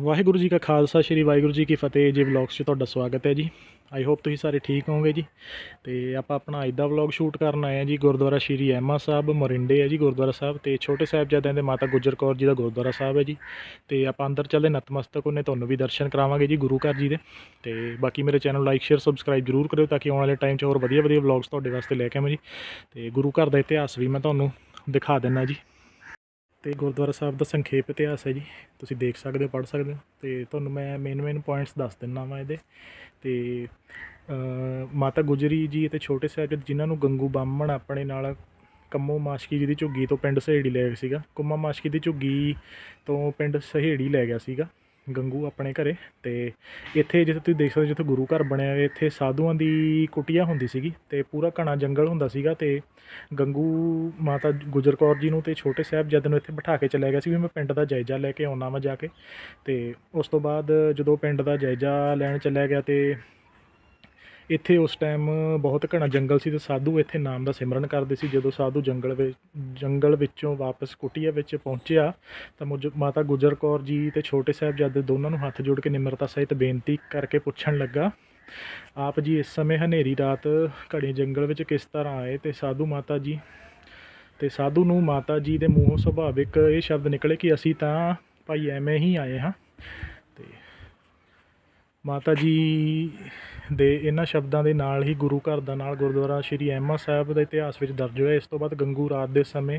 ਵਾਹਿਗੁਰੂ ਜੀ ਕਾ ਖਾਲਸਾ, ਸ੍ਰੀ ਵਾਹਿਗੁਰੂ ਜੀ ਕੀ ਫਤਿਹ। ਜੀ ਵਲੌਗਸ 'ਚ ਤੁਹਾਡਾ ਸਵਾਗਤ ਹੈ ਜੀ। ਆਈ ਹੋਪ ਤੁਸੀਂ ਸਾਰੇ ਠੀਕ ਹੋਵੋਗੇ ਜੀ। ਤੇ ਆਪਾਂ ਆਪਣਾ ਅੱਜ ਦਾ ਵਲੌਗ ਸ਼ੂਟ ਕਰਨ ਆਏ ਹਾਂ ਜੀ। ਗੁਰਦੁਆਰਾ ਸ਼੍ਰੀ ਐਮਾ ਸਾਹਿਬ ਮੋਰਿੰਡੇ ਹੈ ਜੀ, ਗੁਰਦੁਆਰਾ ਸਾਹਿਬ। ਤੇ ਛੋਟੇ ਸਾਹਿਬਜ਼ਾਦਿਆਂ ਦੇ ਮਾਤਾ ਗੁਜਰ ਕੌਰ ਜੀ ਦਾ ਗੁਰਦੁਆਰਾ ਸਾਹਿਬ ਹੈ ਜੀ। ਤੇ ਆਪਾਂ ਅੰਦਰ ਚੱਲੇ ਨਤਮਸਤਕ ਉਹਨੇ ਤੁਹਾਨੂੰ ਵੀ ਦਰਸ਼ਨ ਕਰਾਵਾਂਗੇ ਜੀ ਗੁਰੂ ਘਰ ਜੀ ਦੇ। ਤੇ ਬਾਕੀ ਮੇਰੇ ਚੈਨਲ ਲਾਈਕ ਸ਼ੇਅਰ ਸਬਸਕ੍ਰਾਈਬ ਜਰੂਰ ਕਰਿਓ ਤਾਂ ਕਿ ਆਉਣ ਵਾਲੇ ਟਾਈਮ 'ਚ ਹੋਰ ਵਧੀਆ ਵਧੀਆ ਵਲੌਗਸ ਤੁਹਾਡੇ ਵਾਸਤੇ ਲੈ ਕੇ ਆਵਾਂ ਜੀ। ਤੇ ਗੁਰੂ ਘਰ ਦਾ ਇਤਿਹਾਸ ਵੀ ਮੈਂ ਤੁਹਾਨੂੰ ਦਿਖਾ ਦਿੰਨਾ ਜੀ। ਤੇ ਗੁਰਦੁਆਰਾ ਸਾਹਿਬ ਦਾ ਸੰਖੇਪ ਇਤਿਹਾਸ ਹੈ ਜੀ। ਤੁਸੀਂ ਦੇਖ ਸਕਦੇ ਹੋ, ਪੜ੍ਹ ਸਕਦੇ ਹੋ। ਤੇ ਤੁਹਾਨੂੰ ਮੈਂ ਮੇਨ ਮੇਨ ਪੁਆਇੰਟਸ ਦੱਸ ਦਿੰਨਾ ਵਾਂ ਇਹਦੇ। ਤੇ ਮਾਤਾ ਗੁਜਰੀ ਜੀ ਅਤੇ ਛੋਟੇ ਸਾਹਿਬ ਜਿਨ੍ਹਾਂ ਨੂੰ ਗੰਗੂ ਬਾਹਮਣ ਆਪਣੇ ਨਾਲ ਕੰਮੋ ਮਾਸ਼ਕੀ ਜੀ ਦੀ ਝੁੱਗੀ ਤੋਂ ਪਿੰਡ ਸਹੇੜੀ ਲੈ ਗਿਆ ਸੀਗਾ। ਕੁੰਮਾ ਮਾਸ਼ਕੀ ਦੀ ਝੁੱਗੀ ਤੋਂ ਪਿੰਡ ਸਹੇੜੀ ਲੈ ਗਿਆ ਸੀਗਾ। ਗੰਗੂ ਆਪਣੇ ਘਰੇ ਤੇ ਇੱਥੇ ਜਿੱਥੇ ਤੁਸੀਂ ਦੇਖ ਸਕਦੇ ਹੋ ਜਿੱਥੇ ਗੁਰੂ ਘਰ ਬਣਿਆ ਹੋਇਆ, ਇੱਥੇ ਸਾਧੂਆਂ ਦੀ ਕੁਟੀਆ ਹੁੰਦੀ ਸੀਗੀ ਤੇ ਪੂਰਾ ਘਣਾ ਜੰਗਲ ਹੁੰਦਾ ਸੀਗਾ ਤੇ ਗੰਗੂ ਮਾਤਾ ਗੁਜਰ ਕੌਰ ਜੀ ਨੂੰ ਤੇ ਛੋਟੇ ਸਾਹਿਬਜ਼ਾਦੇ ਨੂੰ ਇੱਥੇ ਬਿਠਾ ਕੇ ਚਲਿਆ ਗਿਆ ਸੀ ਵੀ ਮੈਂ ਪਿੰਡ ਦਾ ਜਾਇਜ਼ਾ ਲੈ ਕੇ ਆਉਣਾ ਵਾ ਜਾ ਕੇ ਤੇ ਉਸ ਤੋਂ ਬਾਅਦ ਜਦੋਂ ਪਿੰਡ ਦਾ ਜਾਇਜ਼ਾ ਲੈਣ ਚੱਲਿਆ ਗਿਆ ਤੇ ਇੱਥੇ ਉਸ ਟਾਈਮ ਬਹੁਤ ਘਣਾ ਜੰਗਲ ਸੀ ਅਤੇ ਸਾਧੂ ਇੱਥੇ ਨਾਮ ਦਾ ਸਿਮਰਨ ਕਰਦੇ ਸੀ। ਜਦੋਂ ਸਾਧੂ ਜੰਗਲ ਵਿੱਚ, ਜੰਗਲ ਵਿੱਚੋਂ ਵਾਪਸ ਕੁਟੀਆ ਵਿੱਚ ਪਹੁੰਚਿਆ, ਤਾਂ ਮੁਜ ਮਾਤਾ ਗੁਜਰ ਕੌਰ ਜੀ ਤੇ ਛੋਟੇ ਸਾਹਿਬਜ਼ਾਦੇ ਦੋਨਾਂ ਨੂੰ ਹੱਥ ਜੋੜ ਕੇ ਨਿਮਰਤਾ ਸਹਿਤ ਬੇਨਤੀ ਕਰਕੇ ਪੁੱਛਣ ਲੱਗਾ, ਆਪ ਜੀ ਇਸ ਸਮੇਂ ਹਨੇਰੀ ਰਾਤ ਘੜੇ ਜੰਗਲ ਵਿੱਚ ਕਿਸ ਤਰ੍ਹਾਂ ਆਏ? ਤੇ ਸਾਧੂ ਮਾਤਾ ਜੀ, ਤੇ ਸਾਧੂ ਨੂੰ ਮਾਤਾ ਜੀ ਦੇ ਮੂੰਹੋਂ ਸੁਭਾਵਿਕ ਇਹ ਸ਼ਬਦ ਨਿਕਲੇ ਕਿ ਅਸੀਂ ਤਾਂ ਭਾਈ ਐਵੇਂ ਹੀ ਆਏ ਹਾਂ। ਤੇ ਮਾਤਾ ਜੀ ਦੇ ਇਹਨਾਂ ਸ਼ਬਦਾਂ ਦੇ ਨਾਲ ਹੀ ਗੁਰੂ ਘਰ ਦਾ ਨਾਲ ਗੁਰਦੁਆਰਾ ਸ਼੍ਰੀ ਐਮਾ ਸਾਹਿਬ ਦਾ ਇਤਿਹਾਸ ਵਿੱਚ ਦਰਜ ਹੋਇਆ। ਇਸ ਤੋਂ ਬਾਅਦ ਗੰਗੂ ਰਾਤ ਦੇ ਸਮੇਂ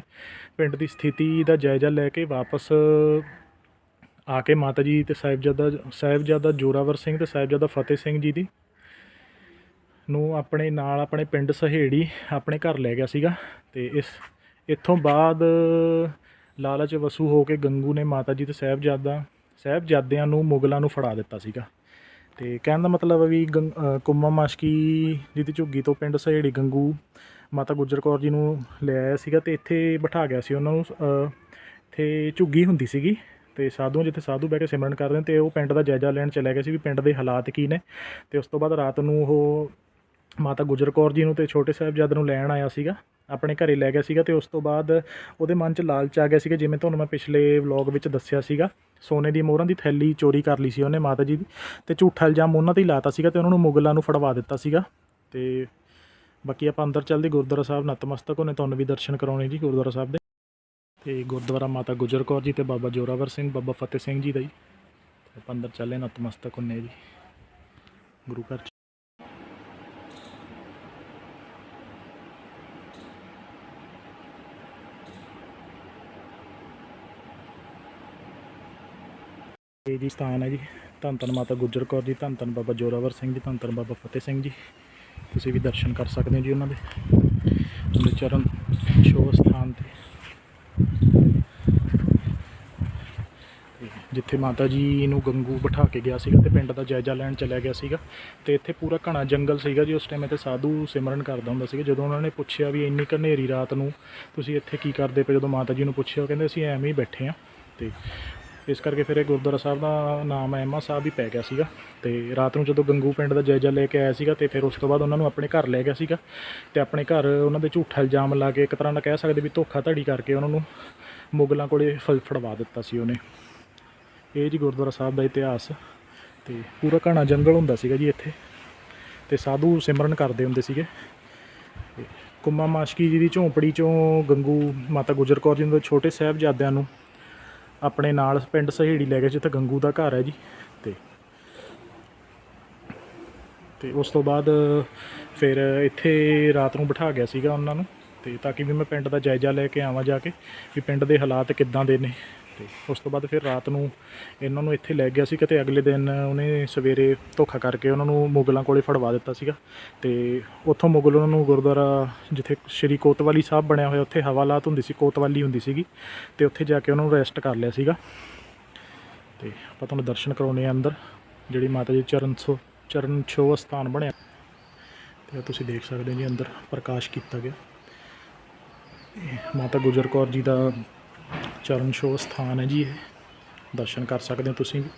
ਪਿੰਡ ਦੀ ਸਥਿਤੀ ਦਾ ਜਾਇਜ਼ਾ ਲੈ ਕੇ ਵਾਪਸ ਆ ਕੇ ਮਾਤਾ ਜੀ ਤੇ ਸਾਹਿਬਜ਼ਾਦਾ ਸਾਹਿਬਜ਼ਾਦਾ ਜੋਰਾਵਰ ਸਿੰਘ ਤੇ ਸਾਹਿਬਜ਼ਾਦਾ ਫਤਿਹ ਸਿੰਘ ਜੀ ਦੀ ਨੂੰ ਆਪਣੇ ਨਾਲ ਆਪਣੇ ਪਿੰਡ ਸਹੇੜੀ ਆਪਣੇ ਘਰ ਲੈ ਗਿਆ ਸੀਗਾ ਤੇ ਇਸ, ਇੱਥੋਂ ਬਾਅਦ ਲਾਲਚ ਵਸੂ ਹੋ ਕੇ ਗੰਗੂ ਨੇ ਮਾਤਾ ਜੀ ਤੇ ਸਾਹਿਬਜ਼ਾਦਾ, ਸਾਹਿਬਜ਼ਾਦਿਆਂ ਨੂੰ ਮੁਗਲਾਂ ਨੂੰ ਫੜਾ ਦਿੱਤਾ ਸੀਗਾ। ਤੇ ਕਹਿਣ ਦਾ ਮਤਲਬ ਵੀ ਗੰ- ਅ, ਕੁੰਮਾ ਮਾਸ਼ਕੀ ਜੀ ਦੀ ਝੁੱਗੀ ਤੋਂ ਪਿੰਡ ਸਹੇੜੀ ਗੰਗੂ ਮਾਤਾ ਗੁਜਰ ਕੌਰ ਜੀ ਨੂੰ ਲੈ ਆਇਆ ਸੀਗਾ ਤੇ ਇੱਥੇ ਬਿਠਾ ਗਿਆ ਸੀ ਉਹਨਾਂ ਨੂੰ ਅ, ਇੱਥੇ ਝੁੱਗੀ ਹੁੰਦੀ ਸੀਗੀ ਤੇ ਸਾਧੂ ਜਿੱਥੇ ਸਾਧੂ ਬਹਿ ਕੇ ਸਿਮਰਨ ਕਰਦੇ ਨੇ ਤੇ ਉਹ ਪਿੰਡ ਦਾ ਜਾਇਜ਼ਾ ਲੈਣ ਚਲੇ ਗਏ ਸੀ ਵੀ ਪਿੰਡ ਦੇ ਹਾਲਾਤ ਕੀ ਨੇ ਤੇ ਉਸ ਤੋਂ ਬਾਅਦ ਰਾਤ ਨੂੰ ਉਹ ਮਾਤਾ ਗੁਜਰ ਕੌਰ ਜੀ ਨੂੰ ਤੇ ਛੋਟੇ ਸਾਹਿਬਜ਼ਾਦੇ ਨੂੰ ਲੈਣ ਆਇਆ ਸੀਗਾ ਆਪਣੇ ਘਰੇ ਲੈ ਗਿਆ ਸੀਗਾ ਤੇ ਉਸ ਤੋਂ ਬਾਅਦ ਉਹਦੇ ਮਨ 'ਚ ਲਾਲਚ ਆ ਗਿਆ ਸੀਗਾ, ਜਿਵੇਂ ਤੁਹਾਨੂੰ ਮੈਂ ਪਿਛਲੇ ਵਲੌਗ ਵਿੱਚ ਦੱਸਿਆ ਸੀਗਾ। ਸੋਨੇ ਦੀ ਮੋਹਰਾਂ ਦੀ ਥੈਲੀ ਚੋਰੀ ਕਰ ਲਈ ਸੀ ਉਹਨੇ ਮਾਤਾ ਜੀ ਦੀ ਤੇ ਝੂਠਾ ਇਲਜ਼ਾਮ ਉਹਨਾਂ ਤੇ ਹੀ ਲਾਤਾ ਸੀਗਾ ਤੇ ਉਹਨਾਂ ਨੂੰ ਮੁਗਲਾਂ ਨੂੰ ਫੜਵਾ ਦਿੱਤਾ ਸੀਗਾ। ਤੇ ਬਾਕੀ ਆਪਾਂ ਅੰਦਰ ਚੱਲਦੇ, ਗੁਰਦੁਆਰਾ ਸਾਹਿਬ ਨਤਮਸਤਕ ਉਹਨੇ ਤੁਹਾਨੂੰ ਵੀ ਦਰਸ਼ਨ ਕਰਾਉਣੇ ਜੀ ਗੁਰਦੁਆਰਾ ਸਾਹਿਬ ਦੇ। ਤੇ ਗੁਰਦੁਆਰਾ ਮਾਤਾ ਗੁਜਰ ਕੌਰ ਜੀ ਤੇ ਬਾਬਾ ਜੋਰਾਵਰ ਸਿੰਘ, ਬਾਬਾ ਫਤਿਹ ਸਿੰਘ ਜੀ ਦਾ ਜੀ। ਤੇ ਆਪਾਂ ਅੰਦਰ ਚੱਲੇ, ਨਤਮਸਤਕ ਹੁੰਨੇ ਜੀ। ਗੁਰੂ ਘਰ ਜੀ ਸਥਾਨ ਹੈ ਜੀ। ਧੰਨ ਧੰਨ ਮਾਤਾ ਗੁਜਰ ਕੌਰ ਜੀ, ਧੰਨ ਧੰਨ ਬਾਬਾ ਜੋਰਾਵਰ ਸਿੰਘ ਜੀ, ਧੰਨ ਧੰਨ ਬਾਬਾ ਫਤਿਹ ਸਿੰਘ ਜੀ। ਤੁਸੀਂ ਵੀ ਦਰਸ਼ਨ ਕਰ ਸਕਦੇ ਹੋ ਜੀ ਉਹਨਾਂ ਦੇ। ਉਹਦੇ ਚਰਨ ਛੋਹ ਸਥਾਨ ਤੇ। ਤੇ ਜਿੱਥੇ ਮਾਤਾ ਜੀ ਨੂੰ ਗੰਗੂ ਬਿਠਾ ਕੇ ਗਿਆ ਸੀਗਾ ਤੇ ਪਿੰਡ ਦਾ ਜਾਇਜ਼ਾ ਲੈਣ ਚਲਿਆ ਗਿਆ ਸੀਗਾ। ਤੇ ਇੱਥੇ ਪੂਰਾ ਘਣਾ ਜੰਗਲ ਸੀਗਾ ਜੀ। ਉਸ ਟਾਈਮ ਇੱਥੇ ਸਾਧੂ ਸਿਮਰਨ ਕਰਦਾ ਹੁੰਦਾ ਸੀਗਾ। ਜਦੋਂ ਉਹਨਾਂ ਨੇ ਪੁੱਛਿਆ ਵੀ ਇੰਨੀ ਘਨੇਰੀ ਰਾਤ ਨੂੰ ਤੁਸੀਂ ਇੱਥੇ ਕੀ ਕਰਦੇ ਪਏ? ਜਦੋਂ ਮਾਤਾ ਜੀ ਨੂੰ ਪੁੱਛਿਆ, ਉਹ ਕਹਿੰਦੇ ਅਸੀਂ ਐਵੇਂ ਹੀ ਬੈਠੇ ਆ ਤੇ ਇਸ ਕਰਕੇ ਫਿਰ ਇਹ ਗੁਰਦੁਆਰਾ ਸਾਹਿਬ ਦਾ ਨਾਮ ਐਮਾ ਸਾਹਿਬ ਹੀ ਪੈ ਗਿਆ ਸੀਗਾ ਤੇ ਰਾਤ ਨੂੰ ਜਦੋਂ ਗੰਗੂ ਪਿੰਡ ਦਾ ਜਾਇਜ਼ਾ ਲੈ ਕੇ ਆਇਆ ਸੀਗਾ ਤੇ ਫਿਰ ਉਸ ਤੋਂ ਬਾਅਦ ਉਹਨਾਂ ਨੂੰ ਆਪਣੇ ਘਰ ਲੈ ਗਿਆ ਸੀਗਾ ਤੇ ਆਪਣੇ ਘਰ ਉਹਨਾਂ ਦੇ ਝੂਠਾ ਇਲਜ਼ਾਮ ਲਾ ਕੇ ਇੱਕ ਤਰ੍ਹਾਂ ਦਾ ਕਹਿ ਸਕਦੇ ਵੀ ਧੋਖਾ ਧੜੀ ਕਰਕੇ ਉਹਨਾਂ ਨੂੰ ਮੁਗਲਾਂ ਕੋਲੇ ਫ- ਫੜਵਾ ਦਿੱਤਾ ਸੀ ਉਹਨੇ। ਇਹ ਜੀ ਗੁਰਦੁਆਰਾ ਸਾਹਿਬ ਦਾ ਇਤਿਹਾਸ ਤੇ ਪੂਰਾ ਘਣਾ ਜੰਗਲ ਹੁੰਦਾ ਸੀਗਾ ਜੀ ਇੱਥੇ ਤੇ ਸਾਧੂ ਸਿਮਰਨ ਕਰਦੇ ਹੁੰਦੇ ਸੀਗੇ। ਤੇ ਕੁੰਮਾ ਮਾਸ਼ਕੀ ਜੀ ਦੀ ਝੌਂਪੜੀ ਚੋਂ ਗੰਗੂ ਮਾਤਾ ਗੁਜਰ ਕੌਰ ਜੀ ਦੇ ਛੋਟੇ ਸਾਹਿਬਜ਼ਾਦਿਆਂ ਨੂੰ ਆਪਣੇ ਨਾਲ ਪਿੰਡ ਸਹੇੜੀ ਲੈ ਗਏ, ਜਿੱਥੇ ਗੰਗੂ ਦਾ ਘਰ ਹੈ ਜੀ, ਤੇ ਤੇ ਉਸ ਤੋਂ ਬਾਅਦ ਫਿਰ ਇੱਥੇ ਰਾਤ ਨੂੰ ਬਿਠਾ ਗਿਆ ਸੀਗਾ ਉਹਨਾਂ ਨੂੰ, ਤੇ ਤਾਂ ਕਿ ਵੀ ਮੈਂ ਪਿੰਡ ਦਾ ਜਾਇਜ਼ਾ ਲੈ ਕੇ ਆਵਾਂ ਜਾ ਕੇ, ਵੀ ਪਿੰਡ ਦੇ ਹਾਲਾਤ ਕਿੱਦਾਂ ਦੇ ਨੇ। ਤੇ ਉਸ ਤੋਂ ਬਾਅਦ ਫਿਰ ਰਾਤ ਨੂੰ ਇਹਨਾਂ ਨੂੰ ਇੱਥੇ ਲੈ ਗਿਆ ਸੀ ਕਿਤੇ ਅਗਲੇ ਦਿਨ ਉਹਨੇ ਸਵੇਰੇ ਧੋਖਾ ਕਰਕੇ ਉਹਨਾਂ ਨੂੰ ਮੁਗਲਾਂ ਕੋਲੇ ਫੜਵਾ ਦਿੱਤਾ ਸੀਗਾ ਤੇ ਉੱਥੋਂ ਮੁਗਲ ਉਹਨਾਂ ਨੂੰ ਗੁਰਦੁਆਰਾ ਜਿੱਥੇ ਸ਼੍ਰੀ ਕੋਤਵਾਲੀ ਸਾਹਿਬ ਬਣਿਆ ਹੋਇਆ ਉੱਥੇ ਹਵਾਲਾਤ ਹੁੰਦੀ ਸੀ, ਕੋਤਵਾਲੀ ਹੁੰਦੀ ਸੀਗੀ ਤੇ ਉੱਥੇ ਜਾ ਕੇ ਉਹਨਾਂ ਨੂੰ ਰੈਸਟ ਕਰ ਲਿਆ ਸੀਗਾ। ਤੇ ਆਪਾਂ ਤੁਹਾਨੂੰ ਦਰਸ਼ਨ ਕਰਾਉਣੇ ਆ ਅੰਦਰ, ਜਿਹੜੀ ਮਾਤਾ ਜੀ ਚਰਨ ਸੋ, ਚਰਨ ਛੋ ਸਥਾਨ ਬਣਿਆ। ਤੇ ਉਹ ਤੁਸੀਂ ਦੇਖ ਸਕਦੇ ਹੋ ਜੀ ਅੰਦਰ ਪ੍ਰਕਾਸ਼ ਕੀਤਾ ਗਿਆ। ਇਹ ਮਾਤਾ ਗੁਜਰ ਕੌਰ ਜੀ ਦਾ ਚਰਨ ਛੋਹ ਸਥਾਨ ਹੈ ਜੀ ਇਹ। ਦਰਸ਼ਨ ਕਰ ਸਕਦੇ ਹੋ ਤੁਸੀਂ ਵੀ।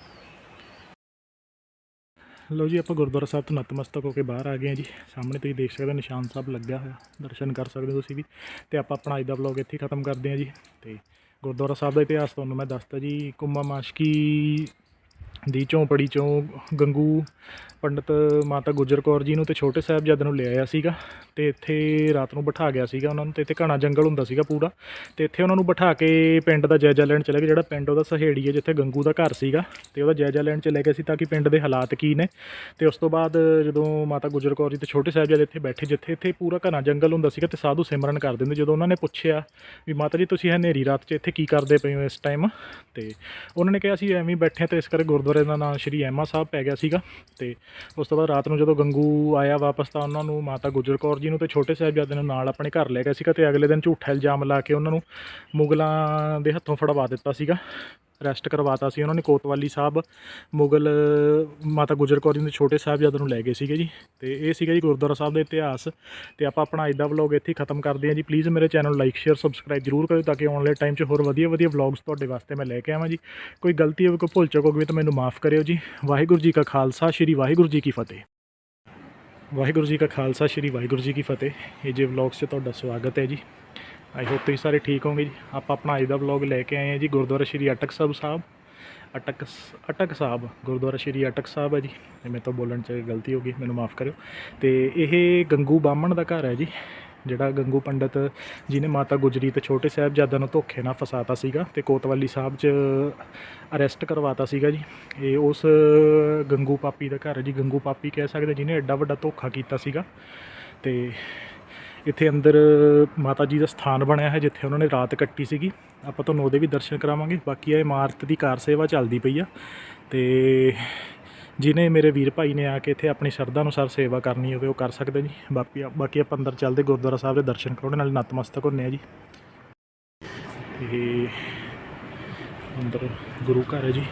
ਲਓ ਜੀ, ਆਪਾਂ ਗੁਰਦੁਆਰਾ ਸਾਹਿਬ ਤੋਂ ਨਤਮਸਤਕ ਹੋ ਕੇ ਬਾਹਰ ਆ ਗਏ ਹਾਂ ਜੀ। ਸਾਹਮਣੇ ਤੁਸੀਂ ਦੇਖ ਸਕਦੇ ਹੋ ਨਿਸ਼ਾਨ ਸਾਹਿਬ ਲੱਗਿਆ ਹੋਇਆ। ਦਰਸ਼ਨ ਕਰ ਸਕਦੇ ਹੋ ਤੁਸੀਂ ਵੀ। ਤੇ ਆਪਾਂ ਆਪਣਾ ਅੱਜ ਦਾ ਵਲੌਗ ਇੱਥੇ ਖਤਮ ਕਰਦੇ ਹਾਂ ਜੀ। ਤੇ ਗੁਰਦੁਆਰਾ ਸਾਹਿਬ ਦਾ ਇਤਿਹਾਸ ਤੁਹਾਨੂੰ ਮੈਂ ਦੱਸਤਾ ਜੀ। ਕੁੰਮਾ ਮਾਸ਼ਕੀ ਦੀ ਝੌਂਪੜੀ ਚੋਂ ਗੰਗੂ ਪੰਡਤ ਮਾਤਾ ਗੁਜਰ ਕੌਰ ਜੀ ਨੂੰ ਤੇ ਛੋਟੇ ਸਾਹਿਬਜ਼ਾਦੇ ਨੂੰ ਲੈ ਆਇਆ ਸੀਗਾ ਤੇ ਇੱਥੇ ਰਾਤ ਨੂੰ ਬਿਠਾ ਗਿਆ ਸੀਗਾ ਉਹਨਾਂ ਨੂੰ ਤੇ ਇੱਥੇ ਘਣਾ ਜੰਗਲ ਹੁੰਦਾ ਸੀਗਾ ਪੂਰਾ ਤੇ ਇੱਥੇ ਉਹਨਾਂ ਨੂੰ ਬਿਠਾ ਕੇ ਪਿੰਡ ਦਾ ਜਾਇਜ਼ਾ ਲੈਣ ਚਲੇ ਗਏ, ਜਿਹੜਾ ਪਿੰਡ ਉਹਦਾ ਸਹੇੜੀ ਹੈ, ਜਿੱਥੇ ਗੰਗੂ ਦਾ ਘਰ ਸੀਗਾ ਤੇ ਉਹਦਾ ਜਾਇਜ਼ਾ ਲੈਣ ਚਲੇ ਗਏ ਸੀ ਤਾਂ ਕਿ ਪਿੰਡ ਦੇ ਹਾਲਾਤ ਕੀ ਨੇ ਤੇ ਉਸ ਤੋਂ ਬਾਅਦ ਜਦੋਂ ਮਾਤਾ ਗੁਜਰ ਕੌਰ ਜੀ ਤੇ ਛੋਟੇ ਸਾਹਿਬਜ਼ਾਦੇ ਇੱਥੇ ਬੈਠੇ, ਜਿੱਥੇ ਇੱਥੇ ਪੂਰਾ ਘਣਾ ਜੰਗਲ ਹੁੰਦਾ ਸੀਗਾ ਤੇ ਸਾਧੂ ਸਿਮਰਨ ਕਰ ਦਿੰਦੇ, ਜਦੋਂ ਉਹਨਾਂ ਨੇ ਪੁੱਛਿਆ ਵੀ ਮਾਤਾ ਜੀ, ਤੁਸੀਂ ਹਨੇਰੀ ਰਾਤ 'ਚ ਇੱਥੇ ਕੀ ਕਰਦੇ ਪਏ ਹੋ ਇਸ ਟਾਈਮ ਤੇ ਉਹਨਾਂ ਨੇ ਕਿਹਾ ਸੀ ਐਵੇਂ ਬੈਠੇ ਹਾਂ ਤੇ ਇਸ ਕਰਕੇ ਗੁਰਦੁਆਰਾ ਦਾ ਨਾਮ ਸ਼੍ਰੀ ਐਮਾ ਸਾਹਿਬ ਪੈ ਗਿਆ ਸੀਗਾ ਤੇ ਉਸ ਤੋਂ ਬਾਅਦ ਰਾਤ ਨੂੰ ਜਦੋਂ ਗੰਗੂ ਆਇਆ ਵਾਪਸ ਤਾਂ ਉਹਨਾਂ ਨੂੰ ਮਾਤਾ ਗੁਜਰ ਕੌਰ ਜੀ ਨੂੰ ਤੇ ਛੋਟੇ ਸਾਹਿਬਜ਼ਾਦੇ ਨੂੰ ਨਾਲ ਆਪਣੇ ਘਰ ਲੈ ਗਿਆ ਸੀਗਾ ਤੇ ਅਗਲੇ ਦਿਨ ਝੂਠਾ ਇਲਜ਼ਾਮ ਲਾ ਕੇ ਉਹਨਾਂ ਨੂੰ ਮੁਗਲਾਂ ਦੇ ਹੱਥੋਂ ਫੜਵਾ ਦਿੱਤਾ ਸੀਗਾ। ਅਰੈਸਟ ਕਰਵਾਤਾ ਸੀ। ਉਹਨਾਂ ਨੇ ਕੋਤਵਾਲੀ ਸਾਹਿਬ, ਮੁਗਲ, ਮਾਤਾ ਗੁਜਰ ਕੌਰ ਜੀ ਦੇ ਛੋਟੇ ਸਾਹਿਬਜ਼ਾਦੇ ਨੂੰ ਲੈ ਗਏ ਸੀਗੇ ਜੀ। ਤੇ ਇਹ ਸੀਗਾ ਜੀ ਗੁਰਦੁਆਰਾ ਸਾਹਿਬ ਦਾ ਇਤਿਹਾਸ। ਤੇ ਆਪਾਂ ਆਪਣਾ ਅੱਜ ਦਾ ਵਲੌਗ ਇੱਥੇ ਖਤਮ ਕਰਦੇ ਹਾਂ ਜੀ। ਪਲੀਜ਼ ਮੇਰੇ ਚੈਨਲ ਲਾਈਕ ਸ਼ੇਅਰ ਸਬਸਕ੍ਰਾਈਬ ਜਰੂਰ ਕਰਿਓ ਤਾਂ ਕਿ ਆਉਣ ਵਾਲੇ ਟਾਈਮ 'ਚ ਹੋਰ ਵਧੀਆ ਵਧੀਆ ਵਲੌਗਸ ਤੁਹਾਡੇ ਵਾਸਤੇ ਮੈਂ ਲੈ ਕੇ ਆਵਾਂ ਜੀ। ਕੋਈ ਗਲਤੀ ਹੋਵੇ, ਕੋਈ ਭੁੱਲ ਚੁੱਕ ਹੋਵੇ ਤਾਂ ਮੈਨੂੰ ਮਾਫ ਕਰਿਓ ਜੀ। ਵਾਹਿਗੁਰੂ ਜੀ ਕਾ ਖਾਲਸਾ, ਸ੍ਰੀ ਵਾਹਿਗੁਰੂ ਜੀ ਕੀ ਫਤਿਹ। ਵਾਹਿਗੁਰੂ ਜੀ ਕਾ ਖਾਲਸਾ, ਸ੍ਰੀ ਵਾਹਿਗੁਰੂ ਜੀ ਕੀ ਫਤਿਹ। ਇਹ ਜੇ ਵਲੌਗਸ 'ਚ ਤੁਹਾਡਾ ਸਵਾਗਤ ਹੈ ਜੀ। ਆਈ ਹੋਪ ਤੁਸੀਂ ਸਾਰੇ ਠੀਕ ਹੋਵੋਗੇ ਜੀ। ਆਪਾਂ ਆਪਣਾ ਅੱਜ ਦਾ ਵਲੌਗ ਲੈ ਕੇ ਆਏ ਹਾਂ ਜੀ ਗੁਰਦੁਆਰਾ ਸ਼੍ਰੀ ਅਟਕ ਸਾਹਿਬ ਸਾਹਿਬ। ਅਟਕ ਅਟਕ ਸਾਹਿਬ, ਗੁਰਦੁਆਰਾ ਸ਼੍ਰੀ ਅਟਕ ਸਾਹਿਬ ਹੈ ਜੀ। ਤੇ ਮੇਰੇ ਤੋਂ ਬੋਲਣ 'ਚ ਗਲਤੀ ਹੋ ਗਈ, ਮੈਨੂੰ ਮਾਫ ਕਰਿਓ। ਤੇ ਇਹ ਗੰਗੂ ਬਾਹਮਣ ਦਾ ਘਰ ਹੈ ਜੀ, ਜਿਹੜਾ ਗੰਗੂ ਪੰਡਤ ਜਿਹਨੇ ਮਾਤਾ ਗੁਜਰੀ ਤੇ ਛੋਟੇ ਸਾਹਿਬਜ਼ਾਦਿਆਂ ਨੂੰ ਧੋਖੇ ਨਾਲ ਫਸਾਤਾ ਸੀਗਾ ਤੇ ਕੋਤਵਾਲੀ ਸਾਹਿਬ 'ਚ ਅਰੈਸਟ ਕਰਵਾਤਾ ਸੀਗਾ ਜੀ। ਇਹ ਉਸ ਗੰਗੂ ਪਾਪੀ ਦਾ ਘਰ ਹੈ ਜੀ, ਗੰਗੂ ਪਾਪੀ ਕਹਿ ਸਕਦੇ ਜਿਹਨੇ ਐਡਾ ਵੱਡਾ ਧੋਖਾ ਕੀਤਾ ਸੀਗਾ। ਤੇ ਇੱਥੇ ਅੰਦਰ ਮਾਤਾ ਜੀ ਦਾ ਸਥਾਨ ਬਣਿਆ ਹੈ, ਜਿੱਥੇ ਉਹਨਾਂ ਨੇ ਰਾਤ ਕੱਟੀ ਸੀਗੀ। ਆਪਾਂ ਤੁਹਾਨੂੰ ਉਹਦੇ ਵੀ ਦਰਸ਼ਨ ਕਰਾਵਾਂਗੇ। ਬਾਕੀ ਇਹ ਇਮਾਰਤ ਦੀ ਕਾਰ ਸੇਵਾ ਚੱਲਦੀ ਪਈ ਆ। ਤੇ ਜਿਹਨੇ ਮੇਰੇ ਵੀਰ ਭਾਈ ਨੇ ਆ ਕੇ ਇੱਥੇ ਆਪਣੀ ਸ਼ਰਧਾ ਅਨੁਸਾਰ ਸੇਵਾ ਕਰਨੀ ਹੋਵੇ, ਉਹ ਕਰ ਸਕਦੇ ਜੀ। ਬਾਕੀ ਬਾਕੀ ਆਪਾਂ ਅੰਦਰ ਚੱਲਦੇ ਗੁਰਦੁਆਰਾ ਸਾਹਿਬ ਦੇ ਦਰਸ਼ਨ ਕਰਾਉਣੇ, ਨਾਲ ਨਤਮਸਤਕ ਹੁੰਨੇ ਆ ਜੀ। ਤੇ ਅੰਦਰ ਗੁਰੂ ਘਰ ਹੈ ਜੀ।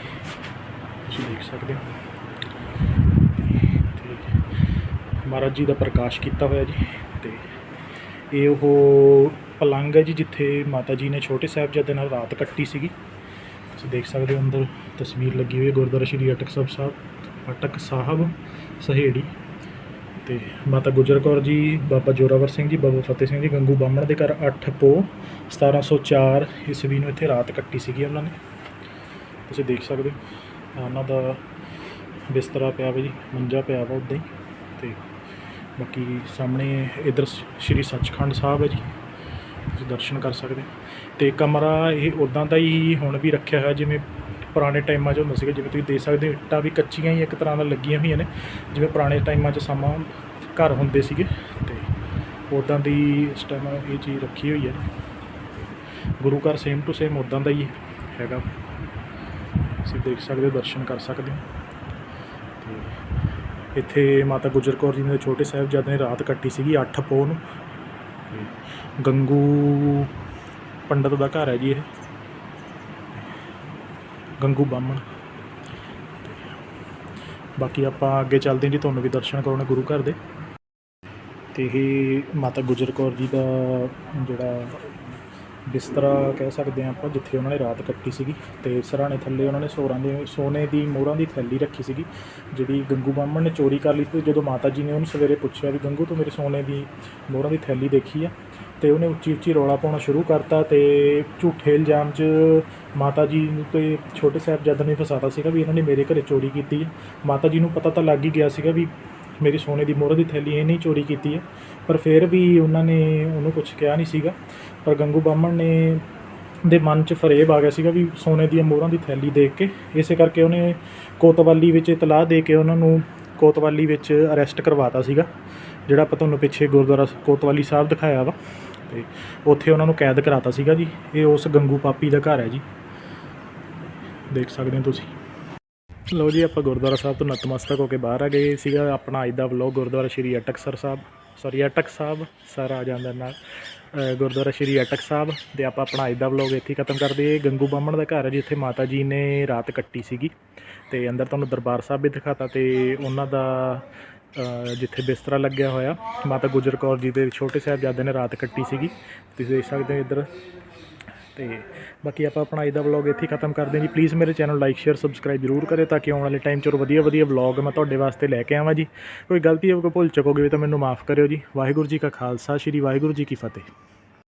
ਤੁਸੀਂ ਦੇਖ ਸਕਦੇ ਹੋ। ਮਹਾਰਾਜ ਜੀ ਦਾ ਪ੍ਰਕਾਸ਼ ਕੀਤਾ ਹੋਇਆ ਜੀ। ਇਹ ਉਹ ਪਲੰਗ ਹੈ ਜੀ ਜਿੱਥੇ ਮਾਤਾ ਜੀ ਨੇ ਛੋਟੇ ਸਾਹਿਬਜ਼ਾਦੇ ਨਾਲ ਰਾਤ ਕੱਟੀ ਸੀਗੀ। ਤੁਸੀਂ ਦੇਖ ਸਕਦੇ ਹੋ ਅੰਦਰ ਤਸਵੀਰ ਲੱਗੀ ਹੋਈ ਹੈ ਗੁਰਦੁਆਰਾ ਸ਼੍ਰੀ ਅਟਕ ਸਾਹਿਬ ਸਾਹਿਬ, ਅਟਕ ਸਾਹਿਬ, ਸਹੇੜੀ। ਤੇ ਮਾਤਾ ਗੁਜਰ ਕੌਰ ਜੀ, ਬਾਬਾ ਜੋਰਾਵਰ ਸਿੰਘ ਜੀ, ਬਾਬਾ ਫਤਿਹ ਸਿੰਘ ਜੀ, ਗੰਗੂ ਬਾਹਮਣ ਦੇ ਘਰ 8 ਪੋ 1704 ਈਸਵੀ ਨੂੰ ਇੱਥੇ ਰਾਤ ਕੱਟੀ ਸੀਗੀ ਉਹਨਾਂ ਨੇ। ਤੁਸੀਂ ਦੇਖ ਸਕਦੇ ਹੋ ਉਹਨਾਂ ਦਾ ਬਿਸਤਰਾ ਪਿਆ ਵਾ ਜੀ, ਮੰਜਾ ਪਿਆ ਵਾ ਉੱਦਾਂ ਹੀ। ਬਾਕੀ ਸਾਹਮਣੇ ਇਧਰ ਸ਼੍ਰੀ ਸੱਚਖੰਡ ਸਾਹਿਬ ਹੈ ਜੀ। ਤੁਸੀਂ ਦਰਸ਼ਨ ਕਰ ਸਕਦੇ ਹੋ। ਤੇ ਕਮਰਾ ਇਹ ਉਦਾਂ ਦਾ ਹੀ ਹੁਣ ਵੀ ਰੱਖਿਆ ਹੋਇਆ, ਜਿਵੇਂ ਪੁਰਾਣੇ ਟਾਈਮਾਂ 'ਚ ਹੁੰਦਾ ਸੀਗਾ, ਜਿਵੇਂ ਤੁਸੀਂ ਦੇਖ ਸਕਦੇ ਹੋ, ਇੱਟਾਂ ਵੀ ਕੱਚੀਆਂ ਹੀ ਇੱਕ ਤਰ੍ਹਾਂ ਨਾਲ ਲੱਗੀਆਂ ਹੋਈਆਂ ਨੇ। ਜਿਵੇਂ ਪੁਰਾਣੇ ਟਾਈਮਾਂ 'ਚ ਸਮਾਂ ਘਰ ਹੁੰਦੇ ਸੀਗੇ। ਤੇ ਉਦਾਂ ਦੀ ਇਸ ਟਾਈਮ ਇਹ ਚੀਜ਼ ਰੱਖੀ ਹੋਈ ਹੈ। ਗੁਰੂ ਘਰ ਸੇਮ ਟੂ ਸੇਮ ਉਦਾਂ ਦਾ ਹੀ ਹੈਗਾ। ਤੁਸੀਂ ਦੇਖ ਸਕਦੇ ਹੋ, ਦਰਸ਼ਨ ਕਰ ਸਕਦੇ ਹੋ। ਇੱਥੇ ਮਾਤਾ ਗੁਜਰ ਕੌਰ ਜੀ ਨੇ ਛੋਟੇ ਸਾਹਿਬਜ਼ਾਦੇ ਨੇ ਰਾਤ ਕੱਟੀ ਸੀਗੀ 8 ਪੋਹ ਨੂੰ। ਗੰਗੂ ਪੰਡਤ ਦਾ ਘਰ ਹੈ ਜੀ ਇਹ। ਗੰਗੂ ਬਾਹਮਣ ਬਾਕੀ ਆਪਾਂ ਅੱਗੇ ਚੱਲਦੇ ਹਾਂ ਜੀ, ਤੁਹਾਨੂੰ ਵੀ ਦਰਸ਼ਨ ਕਰਾਉਣੇ ਗੁਰੂ ਘਰ ਦੇ। ਤੇ ਇਹ ਮਾਤਾ ਗੁਜਰ ਕੌਰ ਜੀ ਦਾ ਜਿਹੜਾ ਬਿਸਤਰਾ ਕਹਿ ਸਕਦੇ ਹਾਂ ਆਪਾਂ, ਜਿੱਥੇ ਉਹਨਾਂ ਨੇ ਰਾਤ ਕੱਟੀ ਸੀਗੀ ਤੇ ਸਰਾਣੇ ਥੱਲੇ ਉਹਨਾਂ ਨੇ ਸੋਰਾਂ ਦੇ, ਸੋਨੇ ਦੀ, ਮੋਹਰਾਂ ਦੀ ਥੈਲੀ ਰੱਖੀ ਸੀਗੀ, ਜਿਹੜੀ ਗੰਗੂ ਬਾਹਮਣ ਨੇ ਚੋਰੀ ਕਰ ਲਈ ਸੀ ਜਦੋਂ ਮਾਤਾ ਜੀ ਨੇ ਉਹਨੂੰ ਸਵੇਰੇ ਪੁੱਛਿਆ ਵੀ, ਗੰਗੂ, ਤੂੰ ਮੇਰੇ ਸੋਨੇ ਦੀ, ਮੋਹਰਾਂ ਦੀ ਥੈਲੀ ਦੇਖੀ ਆ? ਤੇ ਉਹਨੇ ਉੱਚੀ ਉੱਚੀ ਰੌਲਾ ਪਾਉਣਾ ਸ਼ੁਰੂ ਕਰਤਾ ਤੇ ਝੂਠੇ ਇਲਜ਼ਾਮ 'ਚ ਮਾਤਾ ਜੀ ਨੂੰ ਤੇ ਛੋਟੇ ਸਾਹਿਬਜ਼ਾਦੇ ਨੇ ਫਸਾਤਾ ਸੀਗਾ ਵੀ ਇਹਨਾਂ ਨੇ ਮੇਰੇ ਘਰੇ ਚੋਰੀ ਕੀਤੀ ਹੈ ਮਾਤਾ ਜੀ ਨੂੰ ਪਤਾ ਤਾਂ ਲੱਗ ਹੀ ਗਿਆ ਸੀਗਾ ਵੀ ਮੇਰੀ ਸੋਨੇ ਦੀ ਮੋਹਰ ਦੀ ਥੈਲੀ ਇਹ ਨਹੀਂ ਚੋਰੀ ਕੀਤੀ ਹੈ, ਪਰ ਫਿਰ ਵੀ ਉਹਨਾਂ ਨੇ ਉਹਨੂੰ ਕੁਝ ਕਿਹਾ ਨਹੀਂ ਸੀਗਾ। ਪਰ ਗੰਗੂ ਬਾਹਮਣ ਨੇ ਦੇ ਮਨ 'ਚ ਫਰੇਬ ਆ ਗਿਆ ਸੀਗਾ ਵੀ ਸੋਨੇ ਦੀਆਂ ਮੋਹਰਾਂ ਦੀ ਥੈਲੀ ਦੇਖ ਕੇ। ਇਸੇ ਕਰਕੇ ਉਹਨੇ ਕੋਤਵਾਲੀ ਵਿੱਚ ਇਤਲਾਹ ਦੇ ਕੇ ਉਹਨਾਂ ਨੂੰ ਕੋਤਵਾਲੀ ਵਿੱਚ ਅਰੈਸਟ ਕਰਵਾਤਾ ਸੀਗਾ, ਜਿਹੜਾ ਆਪਾਂ ਤੁਹਾਨੂੰ ਪਿੱਛੇ ਗੁਰਦੁਆਰਾ ਕੋਤਵਾਲੀ ਸਾਹਿਬ ਦਿਖਾਇਆ ਵਾ। ਤੇ ਉੱਥੇ ਉਹਨਾਂ ਨੂੰ ਕੈਦ ਕਰਾਤਾ ਸੀਗਾ ਜੀ। ਇਹ ਉਸ ਗੰਗੂ ਪਾਪੀ ਦਾ ਘਰ ਹੈ ਜੀ। ਦੇਖ ਸਕਦੇ ਹੋ ਤੁਸੀਂ। ਲਓ ਜੀ, ਆਪਾਂ ਗੁਰਦੁਆਰਾ ਸਾਹਿਬ ਤੋਂ ਨਤਮਸਤਕ ਹੋ ਕੇ ਬਾਹਰ ਆ ਗਏ। ਸੀਗਾ ਆਪਣਾ ਅੱਜ ਦਾ ਵਲੌਗ ਗੁਰਦੁਆਰਾ ਸ਼੍ਰੀ ਅਟਕਸਰ ਸਾਹਿਬ ਸੌਰੀ ਅਟਕ ਸਾਹਿਬ, ਸਰ ਆ ਜਾਂਦਾ ਨਾਲ ਗੁਰਦੁਆਰਾ ਸ਼੍ਰੀ ਅਟਕ ਸਾਹਿਬ ਤੇ ਆਪਾਂ ਆਪਣਾ ਅੱਜ ਦਾ ਵਲੌਗ ਇੱਥੇ ਹੀ ਖਤਮ ਕਰਦੇ ਹਾਂ ਗੰਗੂ ਬਾਹਮਣ ਦਾ ਘਰ ਹੈ ਜਿੱਥੇ ਮਾਤਾ ਜੀ ਨੇ ਰਾਤ ਕੱਟੀ ਸੀਗੀ ਤੇ ਅੰਦਰ ਤੁਹਾਨੂੰ ਦਰਬਾਰ ਸਾਹਿਬ ਵੀ ਦਿਖਾਤਾ ਤੇ ਉਹਨਾਂ ਦਾ ਜਿੱਥੇ ਬਿਸਤਰਾ ਲੱਗਿਆ ਹੋਇਆ, ਮਾਤਾ ਗੁਜਰ ਕੌਰ ਜੀ ਦੇ ਛੋਟੇ ਸਾਹਿਬਜ਼ਾਦੇ ਨੇ ਰਾਤ ਕੱਟੀ ਸੀਗੀ। ਤੁਸੀਂ ਦੇਖ ਸਕਦੇ ਹੋ ਇੱਧਰ। ਤੇ ਬਾਕੀ ਆਪਾਂ ਆਪਣਾ ਅੱਜ ਦਾ ਵਲੌਗ ਇੱਥੇ ਖਤਮ ਕਰਦੇ ਹਾਂ ਜੀ। ਪਲੀਜ਼ ਮੇਰੇ ਚੈਨਲ ਲਾਈਕ ਸ਼ੇਅਰ ਸਬਸਕ੍ਰਾਈਬ ਜਰੂਰ ਕਰੇ ਤਾਂ ਕਿ ਆਉਣ ਵਾਲੇ ਟਾਈਮ 'ਚ ਹੋਰ ਵਧੀਆ ਵਧੀਆ ਵਲੌਗ ਮੈਂ ਤੁਹਾਡੇ ਵਾਸਤੇ ਲੈ ਕੇ ਆਵਾਂ ਜੀ। ਕੋਈ ਗਲਤੀ ਹੋਵੇ, ਕੋਈ ਭੁੱਲ ਚੁੱਕੋਗੇ ਤਾਂ ਮੈਨੂੰ ਮਾਫ ਕਰਿਓ ਜੀ। ਵਾਹਿਗੁਰੂ ਜੀ ਕਾ ਖਾਲਸਾ, ਸ੍ਰੀ ਵਾਹਿਗੁਰੂ ਜੀ ਕੀ ਫਤਿਹ।